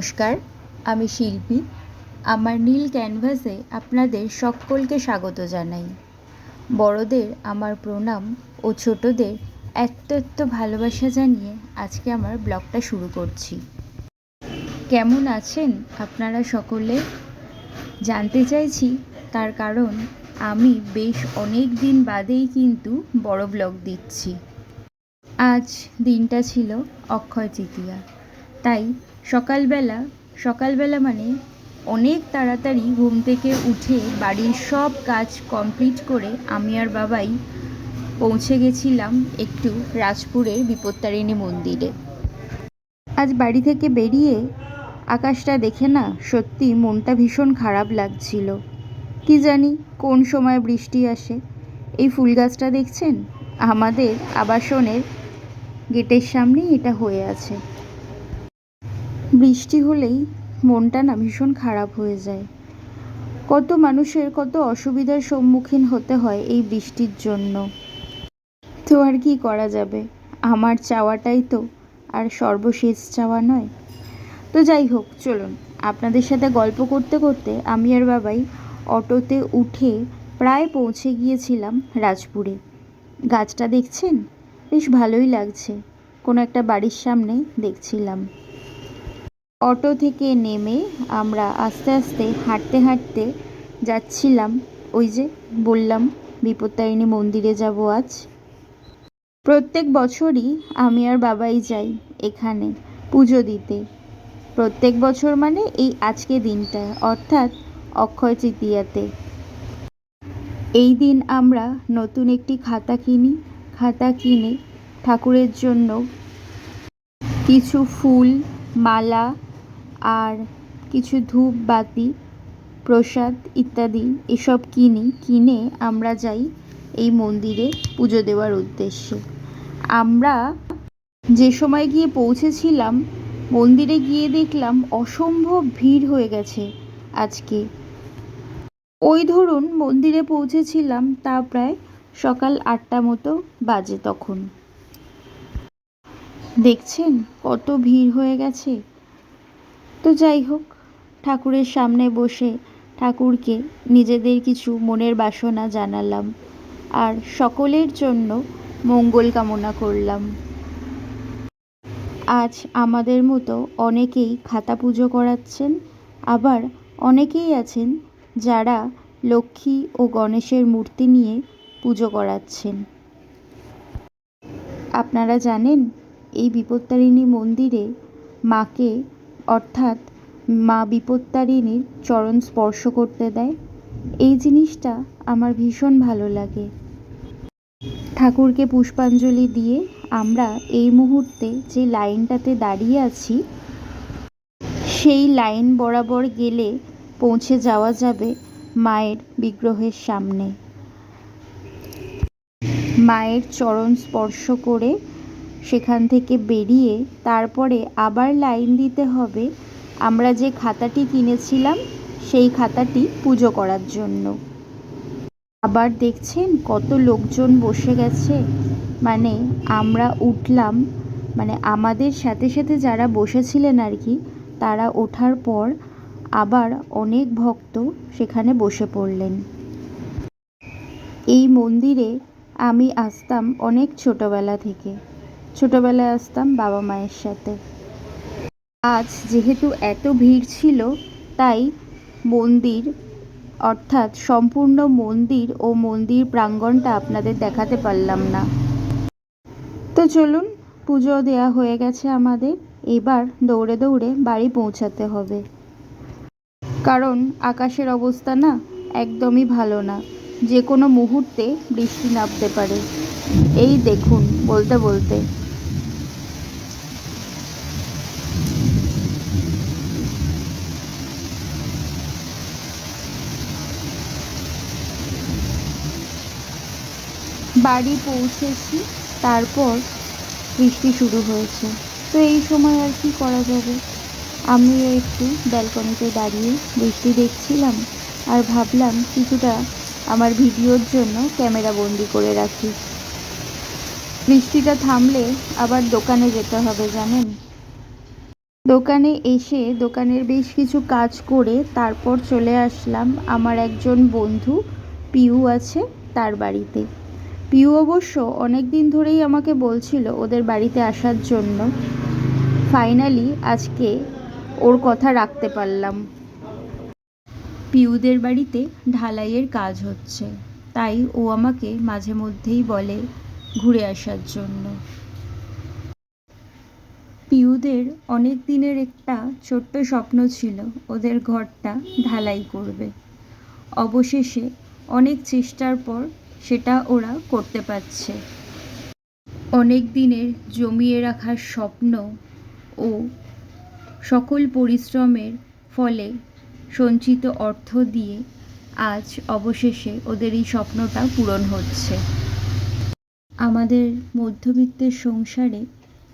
নমস্কার, আমি শিল্পী। আমার নীল ক্যানভাসে আপনাদের সকলকে স্বাগত জানাই। বড়দের আমার প্রণাম ও ছোটদের এত্ত ভালোবাসা জানিয়ে আজকে আমার ব্লগটা শুরু করছি। কেমন আছেন আপনারা সকলে? জানতে চাইছি তার কারণ আমি বেশ অনেক দিন বাদেই কিন্তু বড় ব্লগ দিচ্ছি। আজ দিনটা ছিল অক্ষয় তৃতীয়া, তাই সকালবেলা সকালবেলা মানে অনেক তাড়াতাড়ি ঘুম থেকে উঠে বাড়ির সব কাজ কমপ্লিট করে আমি আর বাবাই পৌঁছে গেছিলাম একটু রাজপুরের বিপত্তারিণী মন্দিরে। আজ বাড়ি থেকে বেরিয়ে আকাশটা দেখে না সত্যি মনটা ভীষণ খারাপ লাগছিল। কি জানি কোন সময় বৃষ্টি আসে। এই ফুল গাছটা দেখছেন? আমাদের আবাসনের গেটের সামনেই এটা হয়ে আছে। বৃষ্টি হলেই মনটা না ভীষণ খারাপ হয়ে যায়। কত মানুষের কত অসুবিধার সম্মুখীন হতে হয় এই বৃষ্টির জন্য। তো আর কি করা যাবে? আমার চাওয়াটাই তো আর সর্বশেষ চাওয়া নয়। তো যাই হোক, চলুন। আপনাদের সাথে গল্প করতে করতে আমি আর বাবাই অটোতে উঠে প্রায় পৌঁছে গিয়েছিলাম রাজপুরে। গাছটা দেখছেন? বেশ ভালোই লাগছে। কোনো একটা বাড়ির সামনে দেখছিলাম। অটো থেকে নেমে আমরা আস্তে আস্তে হাঁটতে হাঁটতে যাচ্ছিলাম। ওই যে বললাম, বিপত্তারিণী মন্দিরে যাব আজ। প্রত্যেক বছরই আমি আর বাবাই যাই এখানে পুজো দিতে। প্রত্যেক বছর মানে এই আজকে দিনটা, অর্থাৎ অক্ষয় তৃতীয়াতে। এই দিন আমরা নতুন একটি খাতা কিনি। খাতা কিনে ঠাকুরের জন্য কিছু ফুল, মালা আর কিছু ধূপ বাতি, প্রসাদ ইত্যাদি এসব কিনি, কিনে আমরা যাই এই মন্দিরে পুজো দেওয়ার উদ্দেশ্যে। আমরা যে সময় গিয়ে পৌঁছেছিলাম, মন্দিরে গিয়ে দেখলাম অসম্ভব ভিড় হয়ে গেছে আজকে। ওই ধরুন মন্দিরে পৌঁছেছিলাম, তা প্রায় সকাল আটটা মতো বাজে তখন। দেখছেন কত ভিড় হয়ে গেছে? তো যাই হোক, ঠাকুরের সামনে বসে ঠাকুরকে নিজেদের কিছু মনের বাসনা জানালাম আর সকলের জন্য মঙ্গল কামনা করলাম। আজ আমাদের মতো অনেকেই খাতা পুজো করাচ্ছেন, আবার অনেকেই আছেন যারা লক্ষ্মী ও গণেশের মূর্তি নিয়ে পুজো করাচ্ছেন। আপনারা জানেন, এই বিপত্তারিণী মন্দিরে মাকে অর্থাৎ মা বিপত্তারিণীর চরণ স্পর্শ করতে দেয়। এই জিনিসটা আমার ভীষণ ভালো লাগে। ঠাকুরকে পুষ্পাঞ্জলি দিয়ে আমরা এই মুহূর্তে যে লাইনটাতে দাঁড়িয়ে আছি, সেই লাইন বরাবর গেলে পৌঁছে যাওয়া যাবে মায়ের বিগ্রহের সামনে। মায়ের চরণ স্পর্শ করে সেখান থেকে বেরিয়ে তারপরে আবার লাইন দিতে হবে। আমরা যে খাতাটি কিনেছিলাম, সেই খাতাটি পুজো করার জন্য। আবার দেখছেন কত লোকজন বসে গেছে। মানে আমরা উঠলাম মানে আমাদের সাথে সাথে যারা বসেছিলেন আর কি, তারা ওঠার পর আবার অনেক ভক্ত সেখানে বসে পড়লেন। এই মন্দিরে আমি আসতাম অনেক ছোটবেলা থেকে। ছোটবেলায় আসতাম বাবা মায়ের সাথে। আজ যেহেতু এত ভিড় ছিল, তাই মন্দির, অর্থাৎ সম্পূর্ণ মন্দির ও মন্দির প্রাঙ্গণটা আপনাদের দেখাতে পারলাম না। তো চলুন, পুজো দেয়া হয়ে গেছে আমাদের। এবার দৌড়ে দৌড়ে বাড়ি পৌঁছাতে হবে। কারণ আকাশের অবস্থা না একদমই ভালো না। যে কোনো মুহূর্তে বৃষ্টি নামতে পারে। এই দেখুন, বলতে বলতে। বাড়ি পৌঁছেছি, তারপর বৃষ্টি শুরু হয়েছে। তো এই সময় আর কি করা যাবে? আমিও একটু ব্যালকনিতে দাঁড়িয়ে বৃষ্টি দেখছিলাম আর ভাবলাম কিছুটা আমার ভিডিওর জন্য ক্যামেরা বন্দি করে রাখি। বৃষ্টিটা থামলে আবার দোকানে যেতে হবে, জানেন? দোকানে এসে দোকানের বেশ কিছু কাজ করে তারপর চলে আসলাম। আমার একজন বন্ধু, পিউ আছে তার বাড়িতে। পিউ অবশ্য অনেক দিন ধরেই আমাকে বলছিল ওদের বাড়িতে আসার জন্য। ফাইনালি আজকে ওর কথা রাখতে পারলাম। পিউদের বাড়িতে ঢালাইয়ের কাজ হচ্ছে, তাই ও আমাকে মাঝে মধ্যেই বলে ঘুরে আসার জন্য। পিউদের অনেক দিনের একটা ছোট্ট স্বপ্ন ছিল, ওদের ঘরটা ঢালাই করবে। অবশেষে অনেক চেষ্টার পর সেটা ওরা করতে পারছে। অনেক দিনের জমিয়ে রাখার স্বপ্ন ও সকল পরিশ্রমের ফলে সঞ্চিত অর্থ দিয়ে আজ অবশেষে ওদের এই স্বপ্নটা পূরণ হচ্ছে। আমাদের মধ্যবিত্তের সংসারে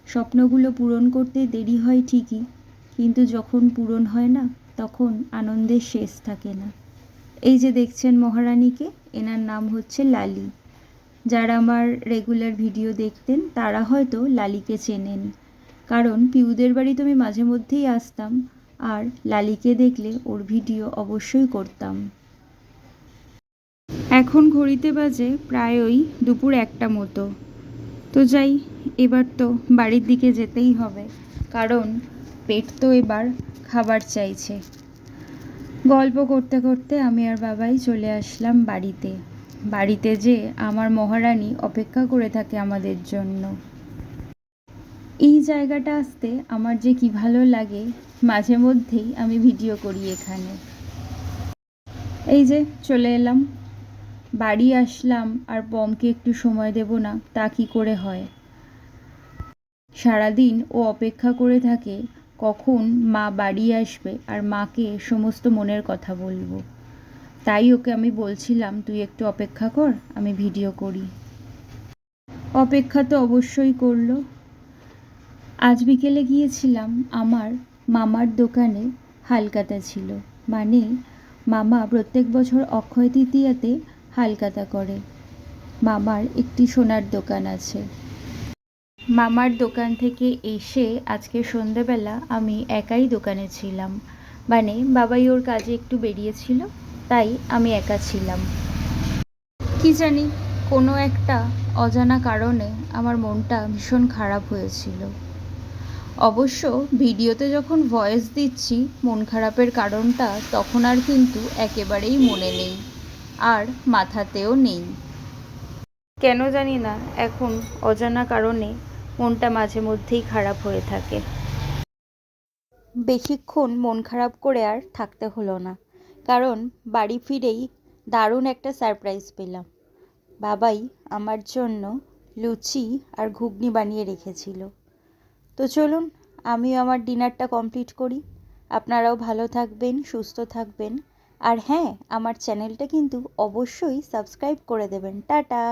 স্বপ্নগুলো পূরণ করতে দেরি হয় ঠিকই, কিন্তু যখন পূরণ হয় না, তখন আনন্দের শেষ থাকে না। এই যে দেখছেন মহারানীকে, এনার নাম হচ্ছে লালি। যারা আমার রেগুলার ভিডিও দেখতেন, তারা হয়তো লালিকে চেনেন। কারণ পিউদের বাড়ি তো আমি মাঝে মধ্যেই আসতাম, আর লালিকে দেখলে ওর ভিডিও অবশ্যই করতাম। এখন ঘড়িতে বাজে প্রায় ওই দুপুর একটা মতো। তো যাই, এবার তো বাড়ির দিকে যেতেই হবে, কারণ পেট তো এবার খাবার চাইছে। গল্প করতে করতে আমি আর বাবাই চলে আসলাম বাড়িতে। বাড়িতে যে আমার মহারানী অপেক্ষা করে থাকে আমাদের জন্য। এই জায়গাটা আসতে আমার যে কি ভালো লাগে, মাঝে মধ্যেই আমি ভিডিও করি এখানে। এই যে চলে এলাম। বাড়ি আসলাম, আর পমকে একটু সময় দেব না, তা কি করে হয়? সারাদিন ও অপেক্ষা করে থাকে, কখন মা বাড়ি আসবে আর মাকে সমস্ত মনের কথা বলব। তাই ওকে আমি বলছিলাম, তুই একটু অপেক্ষা কর, আমি ভিডিও করি। অপেক্ষা তো অবশ্যই করল। আজ বিকেলে গিয়েছিলাম, আমার মামার দোকানে হালকাতা ছিল। মানে মামা প্রত্যেক বছর অক্ষয় তৃতীয়াতে হালকাতা করে। মামার একটি সোনার দোকান আছে। মামার দোকান থেকে এসে আজকে সন্ধেবেলা আমি একাই দোকানে ছিলাম। মানে বাবাই ওর কাজে একটু বেরিয়েছিল, তাই আমি একা ছিলাম। কি জানি, কোনো একটা অজানা কারণে আমার মনটা ভীষণ খারাপ হয়েছিল। অবশ্য ভিডিওতে যখন ভয়েস দিচ্ছি, মন খারাপের কারণটা তখন আর কিন্তু একেবারেই মনে নেই। আর মাথাতেও নেই। কেন জানি না এখন অজানা কারণে মনটা মাঝে মধ্যেই খারাপ হয়ে থাকে। বেশিক্ষণ মন খারাপ করে আর থাকতে হলো না কারণ বাড়ি ফিরেই দারুণ একটা সারপ্রাইজ পেলাম। বাবাই আমার জন্য লুচি আর ঘুগনি বানিয়ে রেখেছিল। তো চলুন আমিও আমার ডিনারটা কমপ্লিট করি। আপনারাও ভালো থাকবেন সুস্থ থাকবেন। আর হ্যাঁ আমার চ্যানেলটা কিন্তু অবশ্যই সাবস্ক্রাইব করে দেবেন। টাটা।